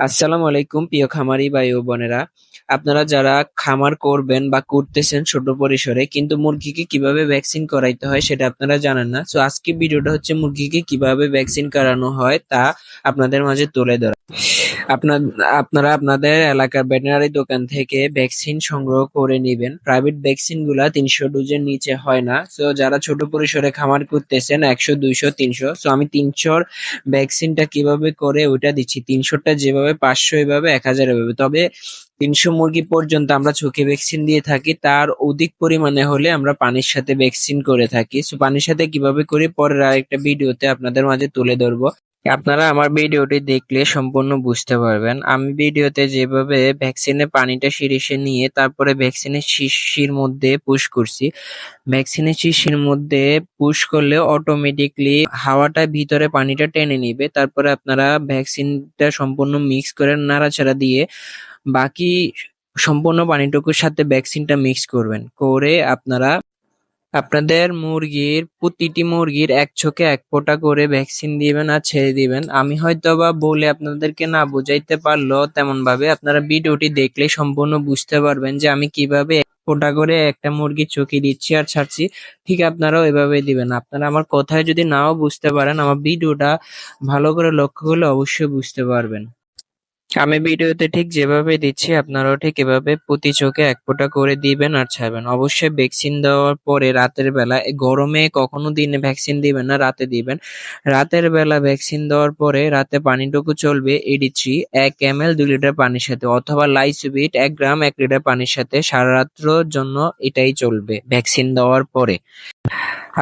আসসালামু আলাইকুম, প্রিয় খামারি ও বোনেরা। আপনারা যারা খামার করবেন বা করতেছেন ছোট পরিসরে, কিন্তু মুরগিকে কীভাবে ভ্যাকসিন করাইতে হয় সেটা আপনারা জানেন না। সো আজকে ভিডিওটা হচ্ছে মুরগিকে কীভাবে ভ্যাকসিন করানো হয় তা আপনাদের মাঝে তুলে ধরা। আপনার, আপনারা আপনাদের এলাকার ভেটেরিনারি দোকান থেকে ভ্যাকসিন সংগ্রহ করে নেবেন। প্রাইভেট ভ্যাকসিনগুলা তিনশো ডোজের নিচে হয় না। সো যারা ছোট পরিসরে খামার করতেছেন, একশো, দুইশো, তিনশো। সো আমি তিনশোর ভ্যাকসিনটা কীভাবে করে ওইটা দিচ্ছি। তিনশোটা যেভাবে পাঁচশো এভাবে, এক হাজার এভাবে। তবে তিনশো মুরগি পর্যন্ত আমরা চোখে ভ্যাকসিন দিয়ে থাকি, তার অধিক পরিমাণে হলে আমরা পানির সাথে ভ্যাকসিন করে থাকি। সো পানির সাথে কীভাবে করি, পরের আরেকটা ভিডিওতে আপনাদের মাঝে তুলে ধরবো। আপনারা আমার ভিডিওটি দেখলে সম্পূর্ণ বুঝতে পারবেন। আমি ভিডিওতে যেভাবে ভ্যাকসিনে পানিটা সিরিশে নিয়ে তারপরে ভ্যাকসিনের শিশির মধ্যে পুশ করছি, ভ্যাকসিনের শিশির মধ্যে পুশ করলে অটোমেটিকলি হাওয়াটা ভিতরে পানিটা টেনে নিবে। তারপরে আপনারা ভ্যাকসিনটা সম্পূর্ণ মিক্স করে নাড়াচাড়া দিয়ে বাকি সম্পূর্ণ পানিটুকুর সাথে ভ্যাকসিনটা মিক্স করবেন। করে আপনারা আপনাদের মুরগির, প্রতিটি মুরগির এক চোখে এক ফোঁটা করে ভ্যাকসিন দিবেন আর ছেড়ে দিবেন। আমি হয়তো বা বলে আপনাদেরকে না বুঝাইতে পারল তেমন ভাবে আপনারা ভিডিওটি দেখলে সম্পূর্ণ বুঝতে পারবেন যে আমি কীভাবে এক ফোঁটা করে একটা মুরগির চোখে দিচ্ছি আর ছাড়ছি। ঠিক আপনারাও এভাবে দিবেন। আপনারা আমার কথায় যদি নাও বুঝতে পারেন, আমার ভিডিওটা ভালো করে লক্ষ্য করলে অবশ্যই বুঝতে পারবেন। আমি ভিডিওতে ঠিক যেভাবে দিচ্ছি, আপনারাও ঠিক এভাবে প্রতি চোখে এক ফোঁটা করে দিবেন আর ছাড়বেন। অবশ্যই ভ্যাকসিন দেওয়ার পরে রাতের বেলা গরমে কখনো দিনে ভ্যাকসিন দিবেন না, রাতে দিবেন। রাতের বেলা ভ্যাকসিন দেওয়ার পরে রাতে পানিটুকু চলবে এডি থ্রি এক এম এল দুই লিটার পানির সাথে অথবা লাইসুবিট এক গ্রাম, এক লিটার পানির সাথে সারা রাত্রর জন্য এটাই চলবে ভ্যাকসিন দেওয়ার পরে।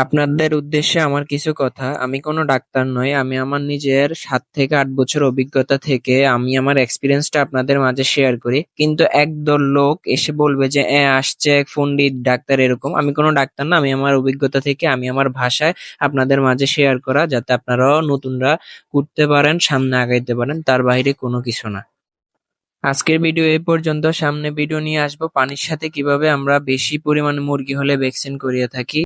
আপনাদের উদ্দেশ্যে আমার কিছু কথা, আমি কোনো ডাক্তার নই, আমি আমার নিজের সাত থেকে আট বছর অভিজ্ঞতা থেকে আমি আমার এক্সপিরিয়েন্সটা আপনাদের মাঝে শেয়ার করি। কিন্তু একদল লোক এসে বলবে যে, এ, আসছে পণ্ডিত, ডাক্তার এরকম। আমি কোনো ডাক্তার না, আমি আমার অভিজ্ঞতা থেকে, আমি আমার ভাষায় আপনাদের মাঝে শেয়ার করা, যাতে আপনারাও নতুনরা করতে পারেন, সামনে আগাইতে পারেন, তার বাইরে কোনো কিছু না। আজকের ভিডিও এই পর্যন্ত। সামনে ভিডিও নিয়ে আসব। পানির সাথে কীভাবে আমরা বেশি পরিমাণে মুরগি হলে ভ্যাকসিন করিয়ে থাকি।